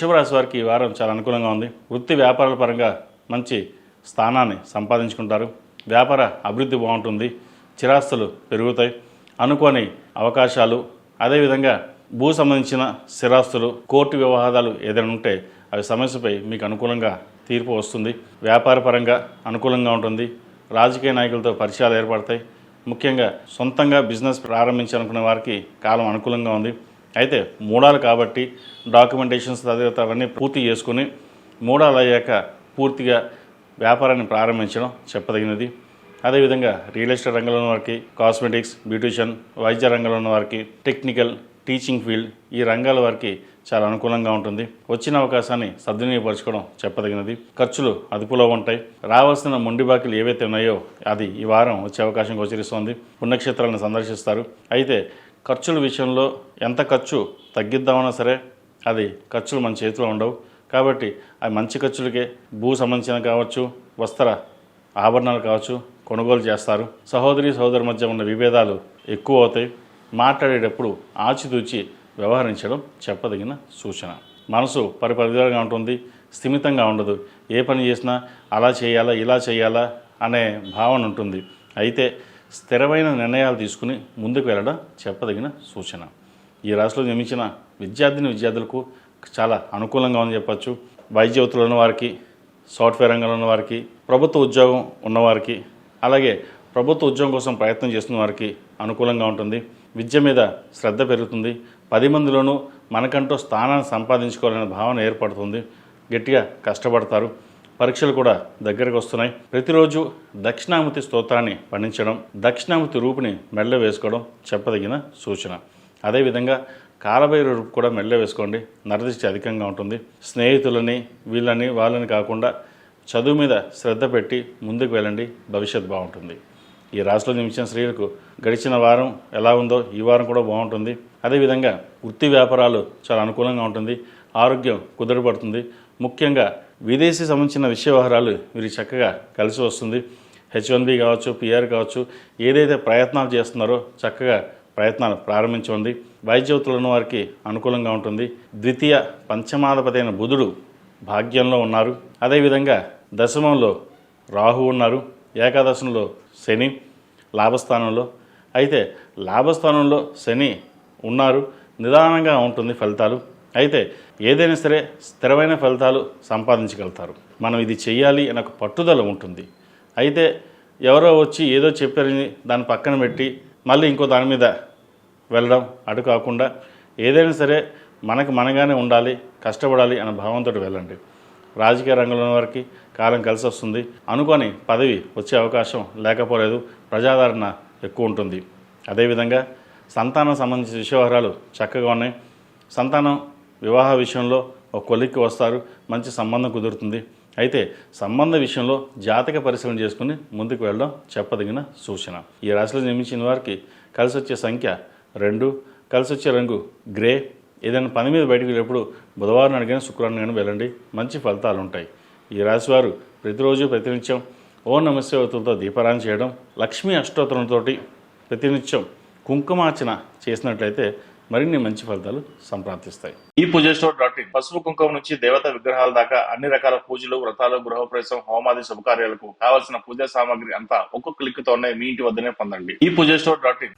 వృషభ రాశి వారికి ఈ వారం చాలా అనుకూలంగా ఉంది. వృత్తి వ్యాపారాల పరంగా మంచి స్థానాన్ని సంపాదించుకుంటారు. వ్యాపార అభివృద్ధి బాగుంటుంది. చిరాస్తులు పెరుగుతాయి. అనుకోని అవకాశాలు అదేవిధంగా భూ సంబంధించిన స్థిరాస్తులు కోర్టు వ్యవహారాలు ఏదైనా ఉంటే అవి సమస్యపై మీకు అనుకూలంగా తీర్పు వస్తుంది. వ్యాపార పరంగా అనుకూలంగా ఉంటుంది. రాజకీయ నాయకులతో పరిచయాలు ఏర్పడతాయి. ముఖ్యంగా సొంతంగా బిజినెస్ ప్రారంభించాలనుకునే వారికి కాలం అనుకూలంగా ఉంది. అయితే మూడాలు కాబట్టి డాక్యుమెంటేషన్స్ తదితర అవన్నీ పూర్తి చేసుకుని మూడాలు అయ్యాక పూర్తిగా వ్యాపారాన్ని ప్రారంభించడం చెప్పదగినది. అదేవిధంగా రియల్ ఎస్టేట్ రంగంలో ఉన్న వారికి కాస్మెటిక్స్ బ్యూటిషియన్ వైద్య రంగంలో ఉన్న వారికి టెక్నికల్ టీచింగ్ ఫీల్డ్ ఈ రంగాల వారికి చాలా అనుకూలంగా ఉంటుంది. వచ్చిన అవకాశాన్ని సద్వినియోగపరచుకోవడం చెప్పదగినది. ఖర్చులు అదుపులో ఉంటాయి. రావాల్సిన మొండి బాకీలు ఏవైతే ఉన్నాయో అది ఈ వారం వచ్చే అవకాశం గోచరిస్తోంది. పుణ్యక్షేత్రాలను సందర్శిస్తారు. అయితే ఖర్చుల విషయంలో ఎంత ఖర్చు తగ్గిద్దామన్నా సరే అది ఖర్చులు మన చేతిలో ఉండవు. కాబట్టి అవి మంచి ఖర్చులకే భూ సంబంధించిన కావచ్చు వస్త్ర ఆభరణాలు కావచ్చు కొనుగోలు చేస్తారు. సహోదరి సహోదరి మధ్య ఉన్న విభేదాలు ఎక్కువ అవుతాయి. మాట్లాడేటప్పుడు ఆచితూచి వ్యవహరించడం చెప్పదగిన సూచన. మనసు పరిపరిధిగా ఉంటుంది స్థిమితంగా ఉండదు. ఏ పని చేసినా అలా చేయాలా ఇలా చేయాలా అనే భావన ఉంటుంది. అయితే స్థిరమైన నిర్ణయాలు తీసుకుని ముందుకు వెళ్ళడం చెప్పదగిన సూచన. ఈ రాశిలో నియమించిన విద్యార్థిని విద్యార్థులకు చాలా అనుకూలంగా ఉందని చెప్పచ్చు. వైద్య వృత్తులు ఉన్నవారికి సాఫ్ట్వేర్ రంగంలో ఉన్న వారికి ప్రభుత్వ ఉద్యోగం ఉన్నవారికి అలాగే ప్రభుత్వ ఉద్యోగం కోసం ప్రయత్నం చేస్తున్న వారికి అనుకూలంగా ఉంటుంది. విద్య మీద శ్రద్ధ పెరుగుతుంది. పది మందిలోనూ మనకంటూ స్థానాన్ని సంపాదించుకోవాలనే భావన ఏర్పడుతుంది. గట్టిగా కష్టపడతారు. పరీక్షలు కూడా దగ్గరకు వస్తున్నాయి. ప్రతిరోజు దక్షిణామూర్తి స్తోత్రాన్ని పండించడం దక్షిణామూర్తి రూపుని మెళ్ళ వేసుకోవడం చెప్పదగిన సూచన. అదేవిధంగా కాలభైరు రూపు కూడా మెళ్ళ వేసుకోండి. నరదృష్టి అధికంగా ఉంటుంది. స్నేహితులని వీళ్ళని వాళ్ళని కాకుండా చదువు మీద శ్రద్ధ పెట్టి ముందుకు వెళ్ళండి. భవిష్యత్ బాగుంటుంది. ఈ రాశిలో నిమిషం స్త్రీలకు గడిచిన వారం ఎలా ఉందో ఈ వారం కూడా బాగుంటుంది. అదేవిధంగా వృత్తి వ్యాపారాలు చాలా అనుకూలంగా ఉంటుంది. ఆరోగ్యం కుదురుపడుతుంది. ముఖ్యంగా విదేశీ సంబంధించిన విషయ వ్యవహారాలు వీరికి చక్కగా కలిసి వస్తుంది. హెచ్ వన్ బి కావచ్చు పిఆర్ కావచ్చు ఏదైతే ప్రయత్నాలు చేస్తున్నారో చక్కగా ప్రయత్నాలు ప్రారంభించండి వైద్యవతులు ఉన్న వారికి అనుకూలంగా ఉంటుంది. ద్వితీయ పంచమాధిపతి అయిన బుధుడు భాగ్యంలో ఉన్నారు. అదేవిధంగా దశమంలో రాహు ఉన్నారు. ఏకాదశంలో శని లాభస్థానంలో. అయితే లాభస్థానంలో శని ఉన్నారు. నిదానంగా ఉంటుంది ఫలితాలు. అయితే ఏదైనా సరే స్థిరమైన ఫలితాలు సంపాదించగలుగుతారు. మనం ఇది చేయాలి అనే ఒక పట్టుదల ఉంటుంది. అయితే ఎవరో వచ్చి ఏదో చెప్పారని దాన్ని పక్కన పెట్టి మళ్ళీ ఇంకో దాని మీద వెళ్ళడం అటు కాకుండా ఏదైనా సరే మనకు మనగానే ఉండాలి కష్టపడాలి అనే భావంతో వెళ్ళండి. రాజకీయ రంగంలో ఉన్న వారికి కాలం కలిసి వస్తుంది. అనుకొని పదవి వచ్చే అవకాశం లేకపోలేదు ప్రజాదరణ ఎక్కువ ఉంటుంది. అదేవిధంగా సంతానం సంబంధించిన విషయవహారాలు చక్కగా ఉన్నాయి. సంతానం వివాహ విషయంలో ఒక కొలిక్కి వస్తారు మంచి సంబంధం కుదురుతుంది. అయితే సంబంధ విషయంలో జాతక పరిశీలన చేసుకుని ముందుకు వెళ్ళడం చెప్పదగిన సూచన. ఈ రాశిలో జన్మించిన వారికి కలిసి వచ్చే సంఖ్య రెండు కలిసి వచ్చే రంగు గ్రే. ఏదైనా పని మీద బయటకు వెళ్ళినప్పుడు బుధవారం అడిగిన శుక్రవారం కానీ వెళ్ళండి మంచి ఫలితాలు ఉంటాయి ఈ రాశివారు ప్రతిరోజు ప్రతినిత్యం ఓ నమస్యవతులతో దీపారాయణ చేయడం లక్ష్మీ అష్టోత్తరంతో ప్రతినిత్యం కుంకుమార్చన చేసినట్లయితే మరిన్ని మంచి ఫలితాలు సంప్రాప్తిస్తాయి. ఈ పూజ స్టోర్ డాట్ ఇన్. పసుపు కుంకుమ నుంచి దేవత విగ్రహాల దాకా అన్ని రకాల పూజలు వ్రతాలు గృహప్రవేశం హోమాది శుభకార్యాలకు కావలసిన పూజా సామాగ్రి అంతా ఒక్కొక్క క్లిక్ తోనే మీ ఇంటి వద్దనే పొందండి. ఈ పూజ స్టోర్ డాట్ ఇన్.